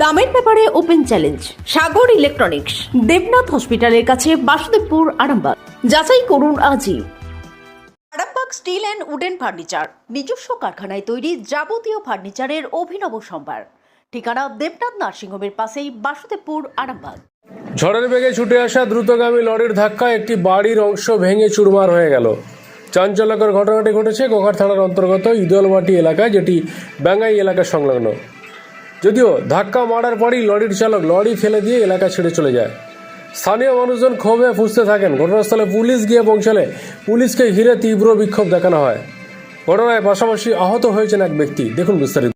দামের ব্যাপারে open challenge Sagar electronics Debnath হসপিটালের কাছে বাসুদেবপুর আরামবাগ। যাচাই করুন আজই। Arambagh steel and wooden furniture নিজস্ব কারখানায় তৈরি যাবতীয় ফার্নিচারের অভিনব সম্ভার। ঠিকানা দেবনাথ নার্সিংহোমের পাশেই বাসুদেবপুর আরামবাগ। ঝড়ের বেগে ছুটে আসা দ্রুতগামী লরির ধাক্কায় একটি বাড়ির অংশ ভেঙে চুরমার হয়ে গেল। চাঞ্চল্যকর ঘটনাটি ঘটেছে গোঘাট থানার অন্তর্গত ইদলমাটি এলাকায় যেটি ব্যাঙ্গাই এলাকা সংলগ্ন। যদিও ধাক্কা মারার পরই লরির চালক লরি ফেলে দিয়ে এলাকা ছেড়ে চলে যায়। স্থানীয় মানুষজন ক্ষোভে ফুঁসতে থাকেন। ঘটনাস্থলে পুলিশ গিয়ে পৌঁছালে পুলিশকে ঘিরে তীব্র বিক্ষোভ দেখানো হয়। ঘটনায় পাশাপাশি আহত হয়েছেন এক ব্যক্তি। দেখুন বিস্তারিত।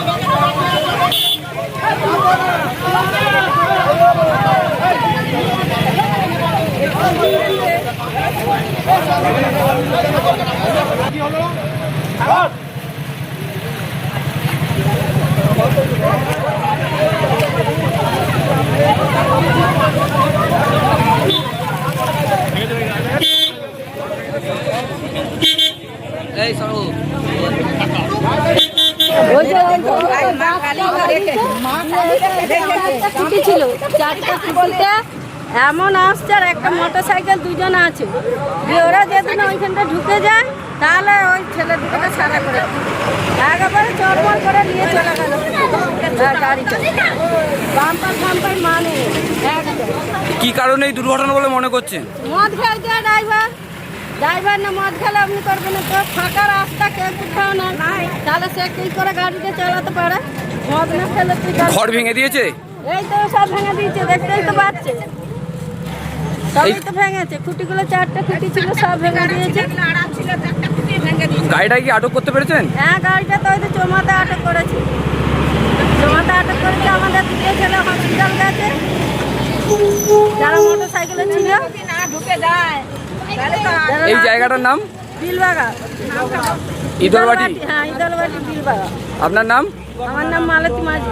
ছিল। চারটা ছুটিতে এমন আসছে আর একটা মোটর সাইকেল দুজন আছে। দিয়ে ওরা যেদিন ওইখানটা ঢুকে যায় তাহলে ওই ছেলে দুটোকে সারা করে একেবারে চরমর করে নিয়ে চলে গেল। হ্যাঁ, গাড়িটা বাম্পার ফাম্পার মানে কি কারণে এই দুর্ঘটনা বলে মনে করছেন? মদ খেয়েছে ড্রাইভার। ড্রাইভার না মদ খেলে আপনি করবেন তো ফাঁকা রাস্তা কেউ কোথাও না। তাহলে সে কি করে গাড়িটা চালাতে পারে? মদ না খেলে তুই ঘর ভেঙে দিয়েছে? এই তো সব ভেঙে দিয়েছে দেখতেই তো পাচ্ছে সবই তো ভেঙেছে খুঁটিগুলো চারটে খুঁটি ছিল সব ভেঙে দিয়েছে। গাড়িটা কি আটক করতে পেরেছেন? হ্যাঁ গাড়িটা তো ওই তো চোমাতে আটক করেছে। চোমাতে আটক করেছে আমাদের দুটো ছেলে হসপিটাল গেছে। যারা মোটর সাইকেলে ছিল। যারা এই জায়গাটার নাম? বিলবাগা ইদলবাটি। হ্যাঁ ইদলবাটি বিলবাগা আপনার নাম? আমার নাম মালতী মাঝি।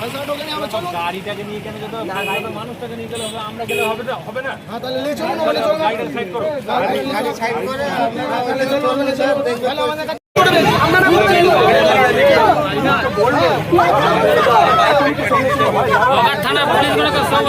গাড়িটাকে নিয়ে কেন যেতে হবে? গাড়িটা মানুষটাকে নিয়ে গেলে হবে আমরা গেলে হবে না হবে না। হ্যাঁ তাহলে নিয়ে চলুন ওখানে চলুন গাড়িটা সাইড করো। গাড়ি সাইড করে তাহলে চলুন ওখানে চলুন তাহলে আমাদের কাছে থানা পুলিশ গুলোকে সব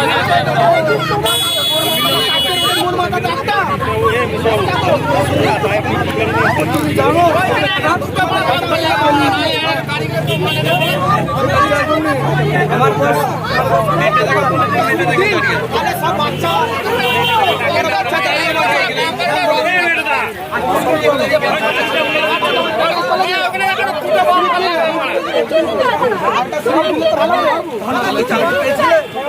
ভালো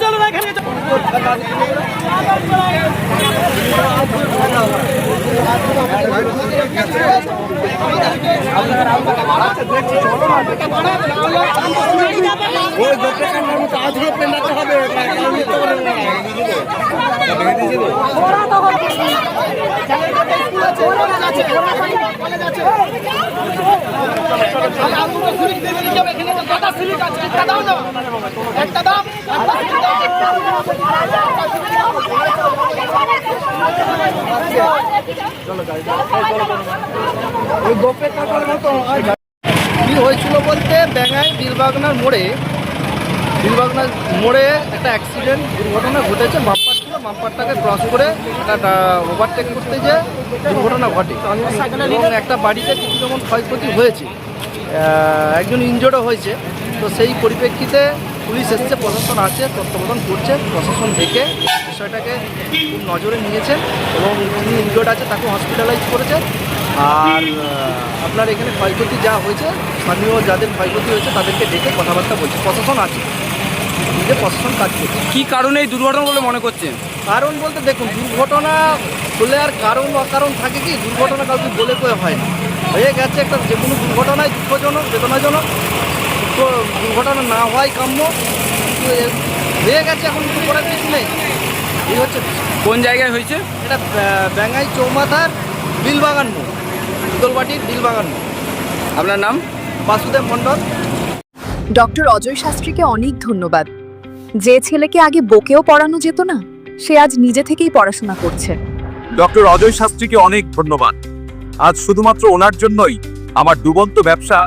চলো এখানে ওরা জানে না একটা দাম কি হয়েছিল বলতে ব্যাঙাই বিলবাগনার মোড়ে বিলবাগনার মোড়ে একটা অ্যাক্সিডেন্ট দুর্ঘটনা ঘটেছে বাম্পার ছিল বাম্পারটাকে ক্রস করে একটা ওভারটেক করতে যে দুর্ঘটনা ঘটে। এবং একটা বাড়িতে কিছু যেমন ক্ষয়ক্ষতি হয়েছে একজন ইনজোর্ডও হয়েছে তো সেই পরিপ্রেক্ষিতে পুলিশ এসছে প্রশাসন আছে তত্ত্বাবধান করছে প্রশাসন দেখে বিষয়টাকে খুব নজরে নিয়েছে এবং যিনি ইনজোর্ড আছে তাকে হসপিটালাইজ করেছে। আর আপনার এখানে ক্ষয়ক্ষতি যা হয়েছে স্থানীয় যাদের ক্ষয়ক্ষতি হয়েছে তাদেরকে ডেকে কথাবার্তা বলছে। প্রশাসন আছে নিজে প্রশাসন কাজ করছে। কি কারণে এই দুর্ঘটনা বলে মনে করছেন কারণ বলতে দেখুন দুর্ঘটনা হলে আর কারণ অকারণ থাকে কি? দুর্ঘটনা কাউকে বলে কয়ে হয় না। হয়ে গেছে একটা যে কোনো দুর্ঘটনায় দুঃখজনক বেদনাজনক। দুর্ঘটনা না হওয়াই কাম্য। হয়ে গেছে এখন কিছু করার কিছু নেই এই হচ্ছে কোন জায়গায় হয়েছে? এটা ব্যা- ব্যাঙ্গাই চৌমাথার বিলবাগান মোড় বিলবাগান মোড়। আপনার নাম? বাসুদেব মণ্ডল। ডক্টর অজয় শাস্ত্রীকে অনেক ধন্যবাদ। যে ছেলেকে আগে বকেও পড়ানো যেত না সে আজ নিজে থেকেই পড়াশোনা করছে। ডক্টর অজয় শাস্ত্রীকে অনেক ধন্যবাদ। আজ শুধুমাত্র ওনার জন্যই আমার ডুবন্ত ব্যবসা